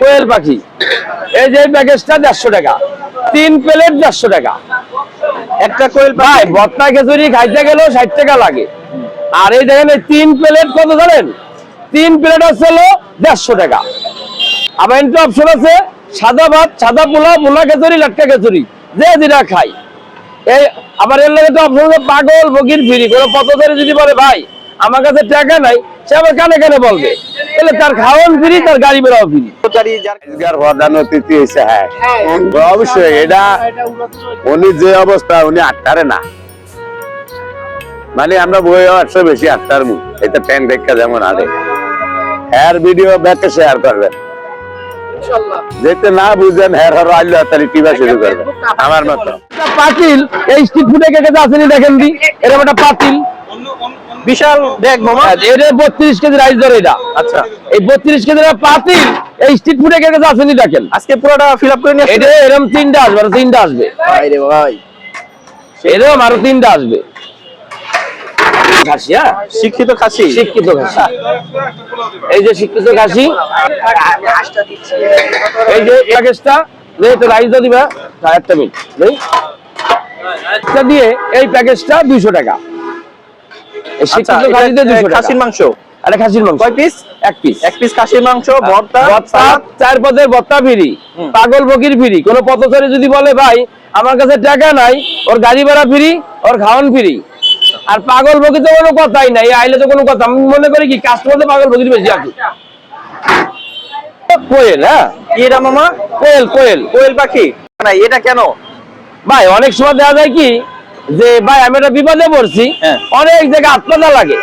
কোয়েল পাখি। এই যে প্যাকেজটা দেড়শো টাকা। তিন প্লেট দেড়শো টাকা। একটা কোয়েল ভাই ভর্তা খিচুড়ি খাইতে গেলেও ষাট টাকা লাগে। আর এই দেখেন এই তিন প্লেট কত জানেন? তিন প্লেট হচ্ছে হলো দেড়শো টাকা। আবার একটা অপশন আছে সাদা ভাত সাদা পোলাও পোলা খিচুড়ি লাটকা খিচুড়ি যে যেটা খাই এই আবার এর লাগে তো অপশন আছে পাগল বকির ফিরি কোনো পথচারী যদি বলে ভাই আমার কাছে টাকা নাই সে আবার কানে কানে বলবে। তাহলে তার খাওয়ান ফিরি তার গাড়ি বেড়াও ফিরি। কর্মচারী যার রোজগার প্রধান অতিথি হয়েছে হ্যাঁ। অবশ্যই এটা উনি যে অবস্থা উনি আটটারে না। মানে আমরা বই একশো বেশি আটটার মু এটা ট্রেন দেখা যেমন আরে হ্যার ভিডিও ব্যাকে শেয়ার করবেন। যেতে না বুঝেন হ্যার হর আল্লাহ তাহলে টিভা শুরু করবেন আমার মতো। পাতিল এই স্ট্রিট ফুডে কে কেটে আসেনি দেখেন দি? এরকম একটা পাতিল। বিশাল ব্যাগ মামা। এটা বত্রিশ কেজি রাইস ধরে এটা। আচ্ছা। এই বত্রিশ কেজি পাতিল এই স্ট্রিট ফুডে কে কেটে আসেনি দেখেন আজকে পুরোটা ফিল আপ করে নিয়ে এটা এরকম তিনটা আসবে আর তিনটা আসবে। ভাই রে ভাই। এরকম আরও তিনটা আসবে। খাসি হ্যাঁ? শিক্ষিত খাসি। শিক্ষিত খাসি। এই যে শিক্ষিত খাসি। এই যে প্যাকেজটা যেহেতু রাইসটা দিবা। হ্যাঁ, একটা মিনিট দিয়ে এই প্যাকেজটা দুইশো টাকা। খাসির মাংস? আরে খাসির মাংস। কয় পিস এক পিস এক পিস খাসির মাংস ভর্তা ভর্তা চার পদের ভর্তা ফিরি পাগল বকির ফিরি। কোন পথচারী যদি বলে ভাই আমার কাছে টাকা নাই ওর গাড়ি ভাড়া ফিরি ওর খাওয়ান ফিরি। আর পাগল বকি তো কোনো কথাই নাই আইলে তো কোনো কথা। আমি মনে করি কি কাস্টমারদের পাগল বকির বেশি আছে। কোয়েল হ্যাঁ? কি এটা মামা? কোয়েল কোয়েল। কোয়েল পাখি? না এটা কেন? ভাই অনেক সময় দেখা যায় কি যে ভাই আমি একটা বিপদে পড়ছি। হ্যাঁ। অনেক জায়গায় আত্মদা লাগে।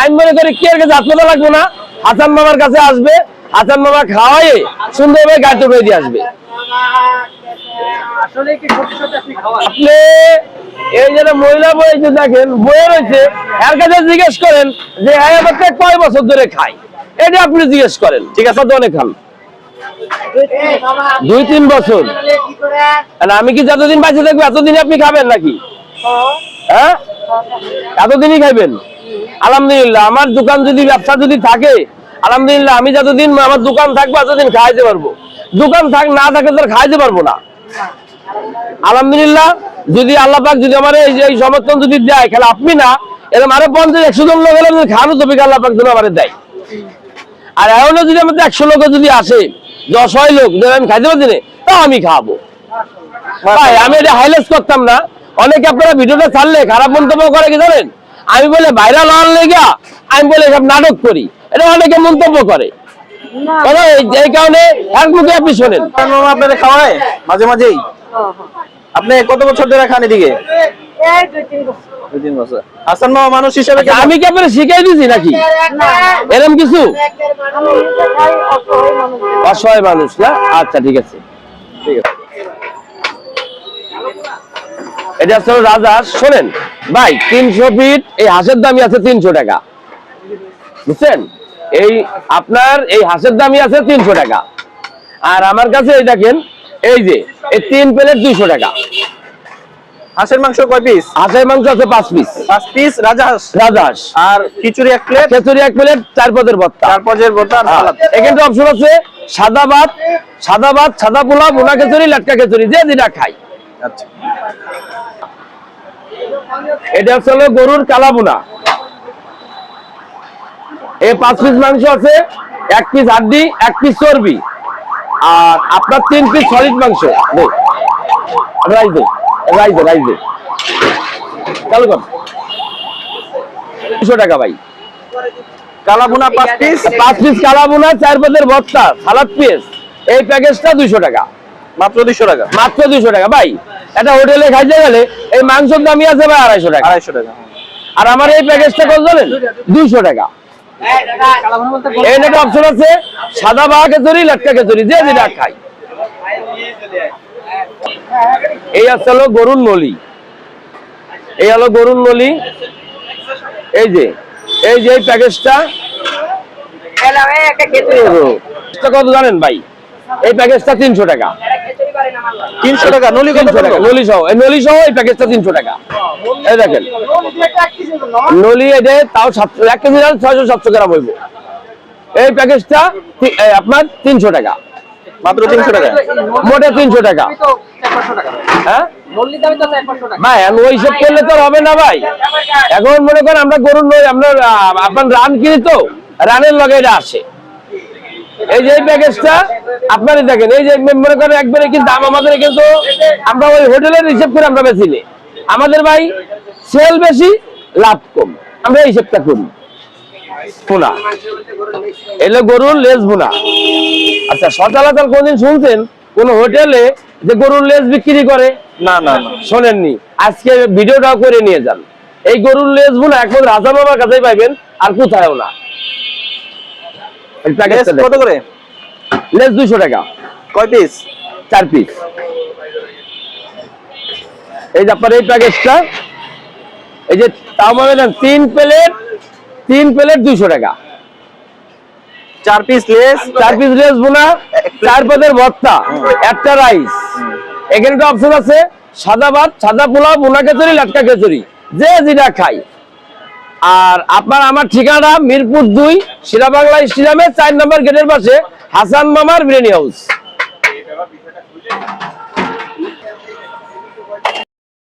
আমি মনে করি কে কাছে আত্মদা লাগবে না? হাসান মামার কাছে আসবে হাসান মামা খাওয়াই সুন্দরভাবে গাড়িতে উঠে দিয়ে আসবে। আপনি এই যে মহিলা বই যে দেখেন বইয়ে রয়েছে এর কাছে জিজ্ঞেস করেন যে কয় বছর ধরে খাই? এটা আপনি জিজ্ঞেস করেন। ঠিক আছে তো অনেক খান। দুই তিন বছর। আমি কি যতদিন বাঁচে থাকব এতদিন আপনি খাবেন নাকি? হ্যাঁ? এতদিনই খাইবেন? আলহামদুলিল্লাহ, আমার দোকান যদি ব্যবসা যদি থাকে, আলহামদুলিল্লাহ, আমি যতদিন আমার দোকান থাকব, এতদিন খাইতে পারব। দোকান থাক, না থাকে তো খাইতে পারব না। আলহামদুলিল্লাহ, যদি আল্লাহ পাক যদি আমার এই যে সমর্থন যদি দেয়, খেলে আপনি না এরকম আরও পঞ্চাশ, একশো জন লোক এলে খানো তো আল্লাহ পাক যেন আমার দেয়। আর এখনও যদি আমাদের একশো লোক যদি আসে, দশ হয় লোক, যদি আমি খাইতে পারছি না তাও আমি খাব। ভাই, আমি এটা হাইলাইট করতাম না। অনেকে আপনারা ভিডিওটা ছাড়লে খারাপ মন্তব্য করে কি জানেন? আমি বলে ভাইরাল হওয়ার লেগা আমি বলে সব নাটক করি। এটা অনেকে মন্তব্য করে। এই- এই কারণে এক মুখে আপনি শোনেন। আপনাদের খাওয়ায়? মাঝে মাঝেই? আপনি কত বছর ধরে খান এদিকে? দুই তিন বছর। হাসান মানুষ হিসেবে আচ্ছা, আমি কি আপনার শিখাই দিছি নাকি? এরকম কিছু? অসহায় মানুষ না? আচ্ছা ঠিক আছে। ঠিক আছে। এটা হচ্ছে রাজা শোনেন। ভাই তিনশো ফিট এই হাঁসের দামই আছে তিনশো টাকা। বুঝছেন? এই আপনার এই হাঁসের দামই আছে তিনশো টাকা। আর আমার কাছে এই দেখেন এই যে এই তিন প্লেট দুইশো টাকা। হাঁসের মাংস কয় পিস হাঁসের মাংস আছে পাঁচ পিস পাঁচ পিস রাজা হাঁস? রাজহাঁস আর খিচুড়ি এক প্লেট খেচুরি এক প্লেট চার পদের ভর্তা। চার পদের ভর্তা সালাদ। এখানে অপশন আছে সাদা ভাত সাদা ভাত সাদা পোলাও বোনা খিচুড়ি লাটকা খিচুড়ি যে যেটা খাই। আচ্ছা। এটা হচ্ছে হলো গরুর কালা বোনা এই পাঁচ পিস মাংস আছে এক পিস হাড্ডি এক পিস চর্বি আর আপনার তিন পিস সলিড মাংস। চালু কর। দুশো টাকা ভাই। পাঁচ পিস পাঁচ পিস চার ভর্তা সালাদ পিস এই প্যাকেজটা টাকা। মাত্র দুইশো টাকা। মাত্র দুইশো টাকা। ভাই একটা হোটেলে খাইতে গেলে এই মাংসের দামই আছে ভাই আড়াইশো টাকা। আড়াইশো টাকা আর আমার এই প্যাকেজটা কত জানেন? দুইশো টাকা। এই একটা অপশন আছে সাদা বা কেচুরি লাটকা কেচুরি যে যেটা খাই এই আছে হলো গরুর নলি। এই হলো গরুর নলি। এই যে এই যে এই প্যাকেজটা কত জানেন ভাই? এই প্যাকেজটা তিনশো টাকা। তিনশো টাকা নলি তিনশো টাকা। নলি সহ নলি সহ এই প্যাকেজটা তিনশো টাকা। এই দেখেন। নলি এটা তাও সাতশো এক কেজি ছয়শো সাতশো গ্রাম হইব। এই প্যাকেজটা আপনার তিনশো টাকা। মাত্র তিনশো টাকা। মোটে তিনশো টাকা। হ্যাঁ? ভাই আমি ওই করলে তো আর হবে না ভাই। এখন মনে করেন আমরা গরুর নই আমরা আপনার রান কিনি তো রানের লগে এটা আসে। এই যে প্যাকেজটা আপনারই দেখেন এই যে মনে করেন একবারে কিন্তু দাম আমাদের কিন্তু আমরা ওই হোটেলের হিসেব করে আমরা বেশি নিই আমাদের ভাই সেল বেশি লাভ কম। আমরা এই হিসেবটা করি। এলো গরুর লেজ আচ্ছা সচরাচর কোনদিন শুনছেন? কোন হোটেলে যে গরুর লেজ বিক্রি করে? না না না। শোনেননি। আজকে ভিডিওটাও করে নিয়ে যান। এই গরুর লেজ বোনা একমাত্র রাজা বাবার কাছেই পাইবেন আর কোথায়ও না। কত করে? লেজ দুইশো টাকা। কয় পিস চার পিস এই যে আপনার এই প্যাকেজটা এই যে তাও তিন প্লেট তিন প্লেট দুইশো টাকা। চার পিস লেস চার পিস লেস বোনা চার পদের ভর্তা একটা রাইস এখানে একটা অপশন আছে সাদা ভাত সাদা পোলাও বোনা খেচুরি লাটকা খেচুরি যে যেটা খাই আর আপনার আমার ঠিকানা মিরপুর দুই, শিলাবাংলা স্টেডিয়ামে, চার নম্বর গেটের পাশে হাসান মামার বিরিয়ানি হাউস।